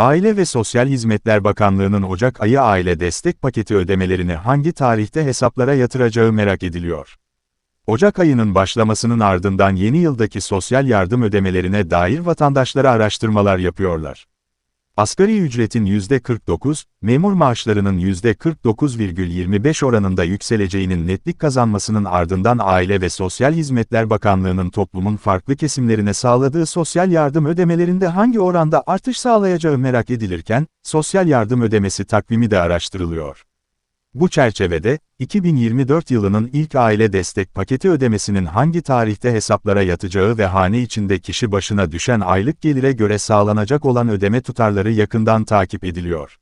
Aile ve Sosyal Hizmetler Bakanlığı'nın Ocak ayı aile destek paketi ödemelerini hangi tarihte hesaplara yatıracağı merak ediliyor. Ocak ayının başlamasının ardından yeni yıldaki sosyal yardım ödemelerine dair vatandaşlara araştırmalar yapıyorlar. Asgari ücretin %49, memur maaşlarının %49,25 oranında yükseleceğinin netlik kazanmasının ardından Aile ve Sosyal Hizmetler Bakanlığı'nın toplumun farklı kesimlerine sağladığı sosyal yardım ödemelerinde hangi oranda artış sağlayacağı merak edilirken, sosyal yardım ödemesi takvimi de araştırılıyor. Bu çerçevede, 2024 yılının ilk aile destek paketi ödemesinin hangi tarihte hesaplara yatacağı ve hane içinde kişi başına düşen aylık gelire göre sağlanacak olan ödeme tutarları yakından takip ediliyor.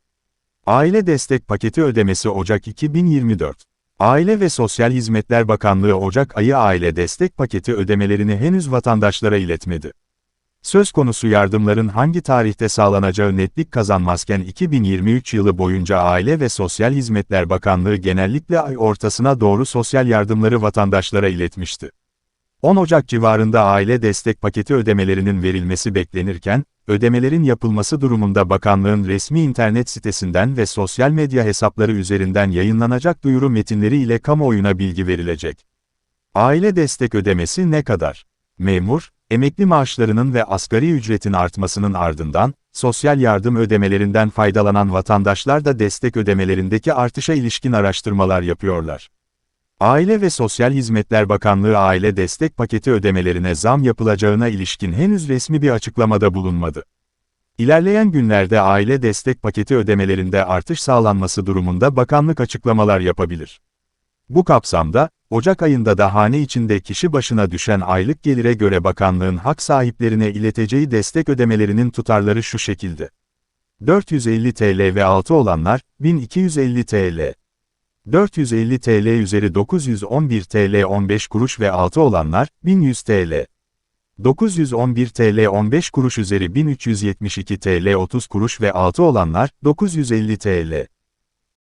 Aile destek paketi ödemesi Ocak 2024 Aile ve Sosyal Hizmetler Bakanlığı Ocak ayı aile destek paketi ödemelerini henüz vatandaşlara iletmedi. Söz konusu yardımların hangi tarihte sağlanacağı netlik kazanmazken 2023 yılı boyunca Aile ve Sosyal Hizmetler Bakanlığı genellikle ay ortasına doğru sosyal yardımları vatandaşlara iletmişti. 10 Ocak civarında aile destek paketi ödemelerinin verilmesi beklenirken, ödemelerin yapılması durumunda bakanlığın resmi internet sitesinden ve sosyal medya hesapları üzerinden yayınlanacak duyuru metinleri ile kamuoyuna bilgi verilecek. Aile destek ödemesi ne kadar? Memur, emekli maaşlarının ve asgari ücretin artmasının ardından, sosyal yardım ödemelerinden faydalanan vatandaşlar da destek ödemelerindeki artışa ilişkin araştırmalar yapıyorlar. Aile ve Sosyal Hizmetler Bakanlığı aile destek paketi ödemelerine zam yapılacağına ilişkin henüz resmi bir açıklamada bulunmadı. İlerleyen günlerde aile destek paketi ödemelerinde artış sağlanması durumunda bakanlık açıklamalar yapabilir. Bu kapsamda, Ocak ayında da hane içinde kişi başına düşen aylık gelire göre bakanlığın hak sahiplerine ileteceği destek ödemelerinin tutarları şu şekilde. 450 TL ve altı olanlar, 1250 TL. 450 TL üzeri 911 TL 15 kuruş ve altı olanlar, 1100 TL. 911 TL 15 kuruş üzeri 1372 TL 30 kuruş ve altı olanlar, 950 TL.